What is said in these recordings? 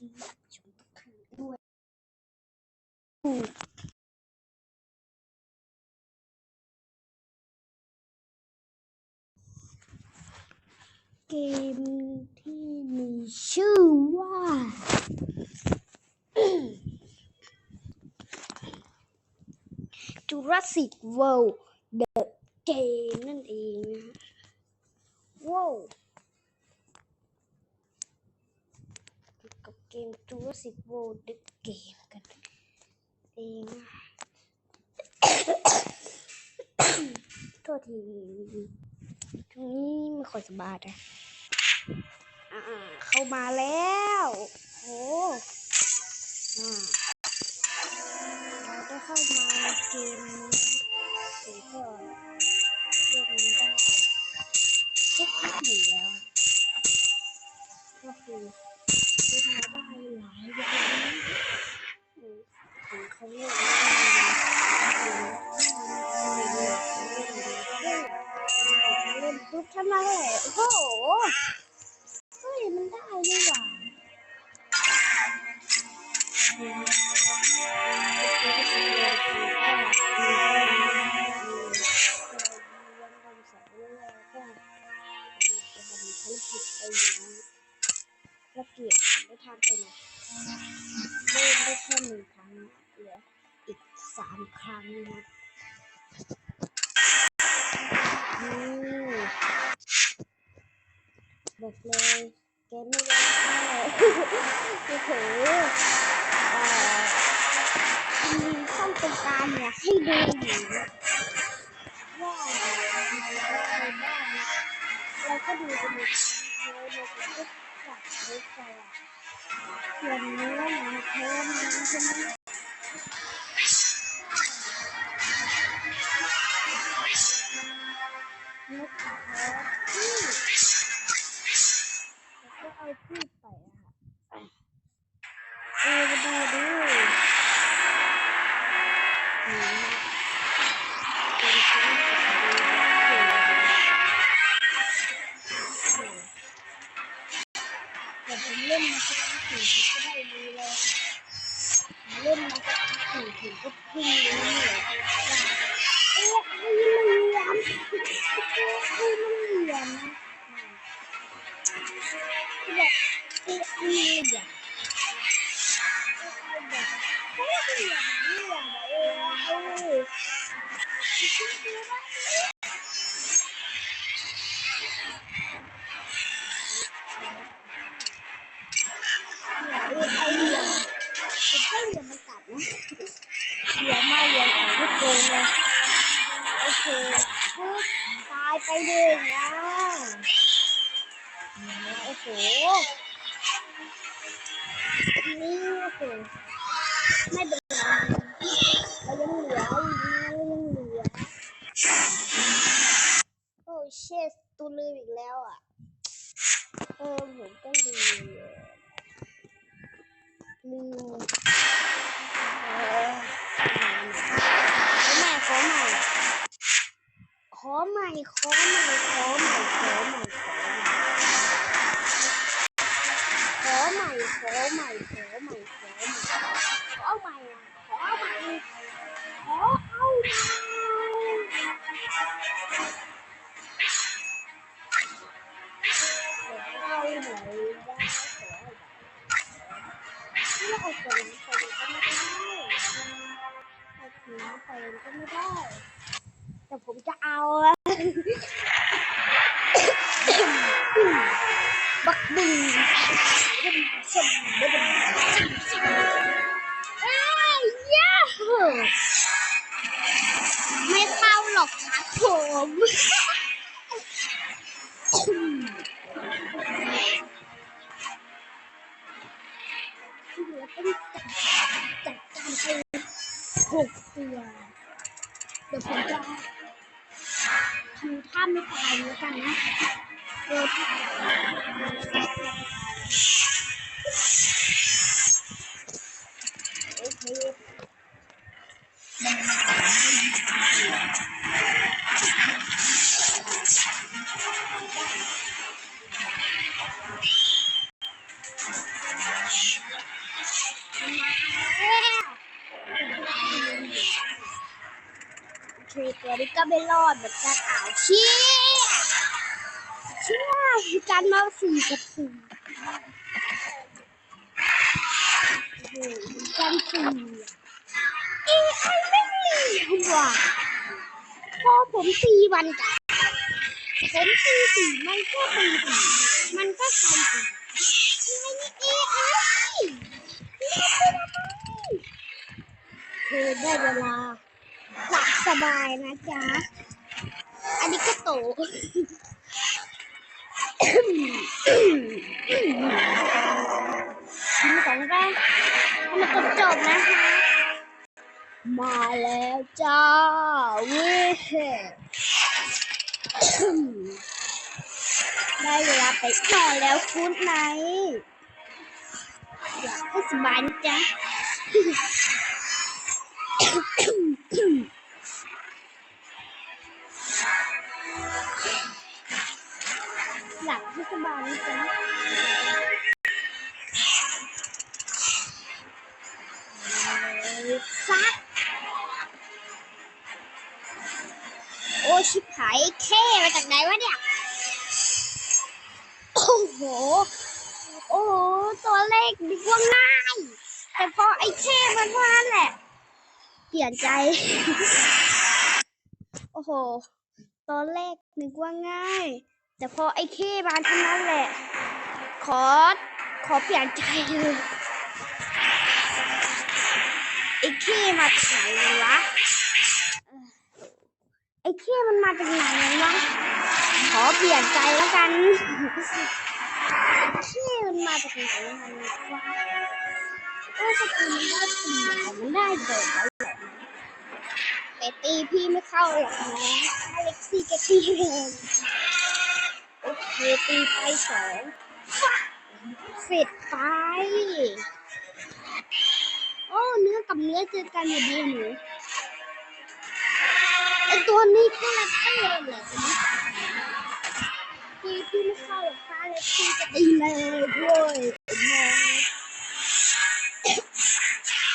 Game khí chúng thẳng đuôi kèm thiên sư hoa Jurassic World The game thì อยู่กับเกม Jurassic World The Game กันเองนะโทษทีช่วงนี้ไม่ค่อยสบายนะเข้ามาแล้วโอ้เราได้เข้ามาในเกมนี้ เป็นการเนี่ยให้ดูอยู่ว่าอะไรบ้างเราก็ดูกันเลยเราก็จับเลยจ้ะส่วนเนื้อหนังเพิ่มนะใช่ไหมนกเขา ไปหนึ่งนะโอ้โหนี่โอ้โหไม่เป็นไรเรายังเหลืออยู่เรายังเหลือโอ้เชสตูลืมอีกแล้วอะเออผมก็ลืมลืม หม่ขอใหม่ขอใหม่ขอเอาใหม่ขอเอาใหม่ได้ขอเอาใหม่แล้วเอาตัวนั้นไปก็ไม่ได้ แต่ผมจะเอาบักบึงสมบึงเอ้ยยาฮไม่เข้าหรอกครับผมจัดการไปหกตัวเดี๋ยวผมจะ ทำท่าไม่ตายแล้วกันนะันนี้ก็ไม่รอดเหมือนกันอ้าวเชี่ยเชี่ยการมาสี่กับสี่การสี่เอไอไม่มีว่ะพอผมตีวันกันผมตีสี่มันก็ตีสี่มันก็ทำสี่ไรนี่เอไอ้คือได้เวลา สบายนะจ๊ะ อันนี้ก็โตทีมของเราให้มันจบจบๆนะคะ มาแล้วจ้าเว้ยได้เวลาไปนอนแล้วคุณไหนอยากให้สบายนะจ๊ะ บายนะจ๊ะซักโอ้ชิบหายแค่มาจากไหนวะเนี่ย โอ้โห โอ้โห ตัวเลขนึกว่าง่าย แต่พอไอ้แค่มันเท่านๆแหละ เปลี่ยนใจ โอ้โหตอนแรกนึกว่าง่าย แต่พอไอ้เคมาเท่านั้นแหละ ขอ ขอเปลี่ยนใจเลยไอ้เคมาจากไหนวะไอ้เคมันมาจากไหนวะขอเปลี่ยนใจแล้วกันเคมันมาจากไหนมันวะโอ้สกุลมันได้เปลี่ยนมันได้เบิกแล้วเหรอแต่ตีพี่ไม่เข้าหรอกนะอเล็กซี่แกตีแรงโอ เคตีไปสองเสร็จไป โอ้ เนื้อกับเนื้อเจอกันอยู่ดีหนูไอตัวนี้ก็รักเตอร์เลยตีพี่ไม่เข้าหรอกค่ะเล็กซี่จะตีเลยด้วยไอ้น้อง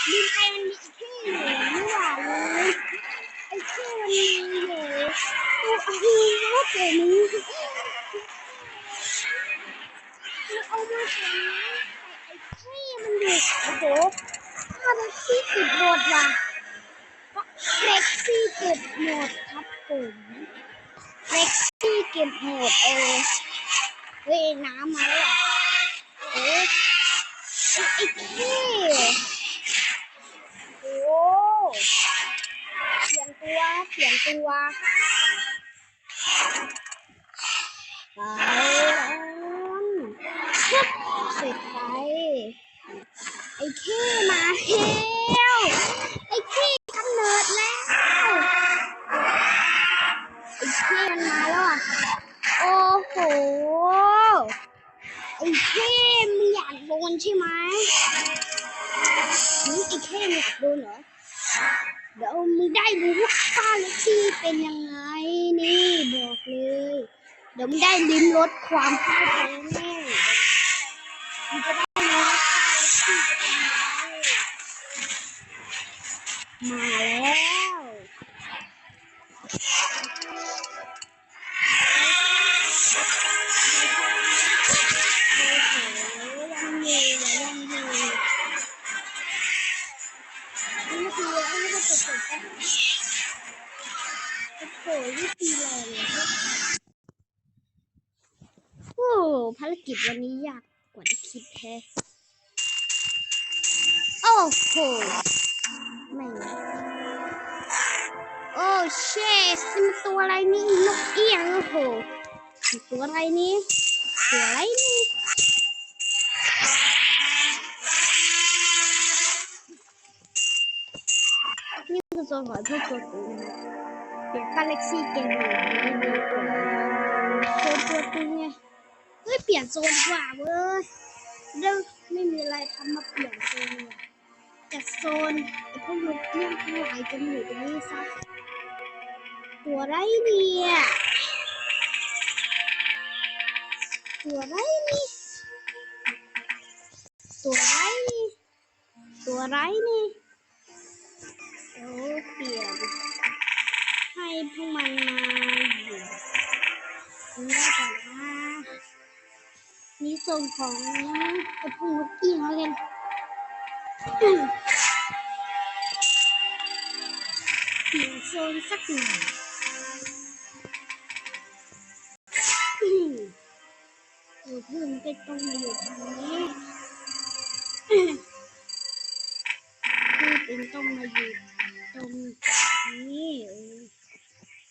มีใครมันมีอีกที่หนึ่งนี่หว่าเลยไอ้เจ้ามันมีอยู่ตัวอะไรวะตัวนี้มันเอามาจา นไอ้เจ้ามันอยู่โอ้โหถ้าเล็กซี่ติดหมดว่ะก็เล็กซี่เก็บหมดครับผมเล็กซี่เก็บหมดเออเฮ้ยน้ำมาแล้วอะเอ๊ะไอ้ไอ้โอ้เปลี่ยนตัวเปลี่ยนตัว เสร็จไปไอ้ขี้มาแล้วไอ้ขี้กำเนิดแล้ว ไอ้ขี้มันมาแล้วอะ โอ้โห ไอ้ขี้มึงอยากโดนใช่ไหมมึงไอ้ขี้มึงอยากโดนเหรอ เดี๋ยวมึงได้รู้ว่าป้าล็กซี่เป็นยังไงนี่บอกเลย เดี๋ยวมึงได้ลิ้มรสความพ่ายแพ้แน่ มึงจะได้รู้ว่าป้าเล็กซี่จะเป็นยังไงมาแล้วโอ้ยังอยู่ยังอยู่นี่มันคืออันนี้มันจะเกิดแค่โอ้โหนี่ตีแรงเลยโอ้ภารกิจวันนี้ยาก กว่าที่คิดแฮะโอ้โหไม่โอ้เชสมันตัวอะไรนี่นกเอี้ยงโอ้โหตัวอะไรนี่ตัวอะไรนี่นี่คือโซนของพวกตัวตึงเดี๋ยวกาแล็กซี่เกมหนึ่งนี่ดีกว่าตัวตึงไง ฮ้ยเปลี่ยนโซนดีกว่าเว้ยเรื่องไม่มีอะไรทำมาเปลี่ยนโซนเลยจากโซนไอ้พวกนกเลี้ยงทั้งหลายจะมาอยู่ตรงนี้ซะตัวไรเนี่ยตัวไรนี่ตัวไรนี่ตัวไรนี่โอ้เปลี่ยนให้พวกมันมาอยู่ตรงนี้ก่อน นะนี่โซนของไอ้พวกนกอี้เขากันเปลี่ยนโซนสักหน่อยอืมเพื่อนก็ต้องอยู่ทางนี้คือเป็นต้องมาอยู่ตรงนี้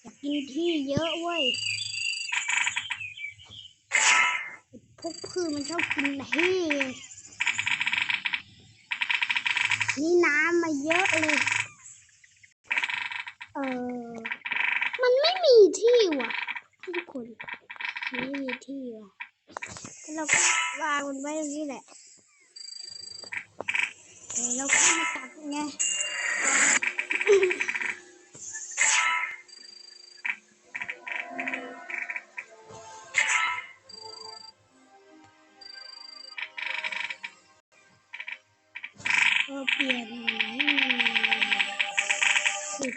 อยากกินที่เยอะเว้ยไอ้พ วกพืชมันชอบกินที่นี่น้ำมาเยอะเลย เออ มันไม่มีที่ว่ะทุกคนไม่มีที่ว่ะแล้วเราก็วางมันไว้ตรงนี้แหละเดี๋ยวเราเข้ามาตัดไง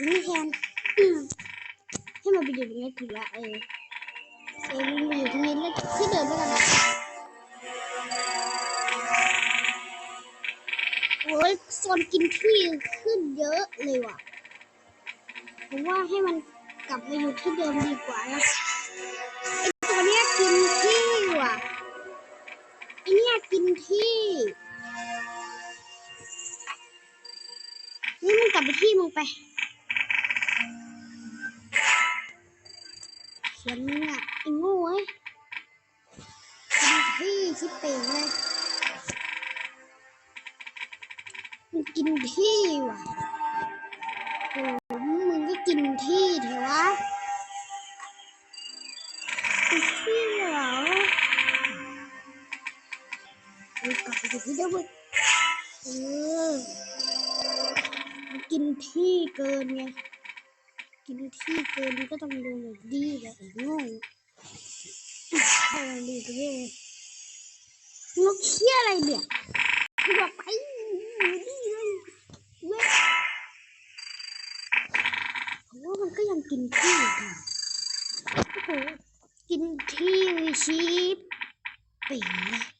นี้แทนให้มันไปอยู่ตรงนี้ถือว่าเออเออมันอยู่ตรงนี้แล้วที่เดิมแล้วกันนะโอ้ยโซนกินที่ขึ้นเยอะเลยว่ะผมว่าให้มันกลับมาอยู่ที่เดิมดีกว่านะไอตัวเนี้ยกินที่ว่ะไอเนี้ยกินที่นี่มึงกลับไปที่มึงไป ขียนมึงอะไอ้ง่เอ้ยกินที่ชิบเป่งเลยมึงกินที่ว่ะโอ้มึงก็กินที่เถอะวะกินที่เหรอมึงกลับไปอยู่ที่เดิมเออกินที่เกินไง กินที่เกินก็ต้องดนแบบดีแบบง่ให้มันดีตรงนี้เลยงกเชี่ยอะไรเนี่ยคือบอกไปอยู่นี่เลยเว้ยผมว่ามันก็ยังกินที่อยู่โอ้โหกินที่ชีพเป่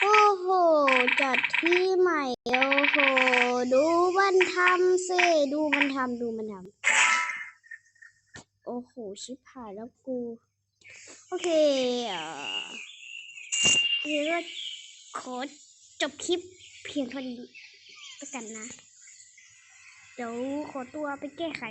โอ้โห จัดที่ใหม่ โอ้โห ดูมันทำสิดูมันทำดูมันทำ โอ้โห ชิบหายแล้วกู โอเคเอ่อเดี๋ยวขอจบคลิปเพียงเท่านี้แล้วกันนะ เดี๋ยวขอตัวไปแก้ไข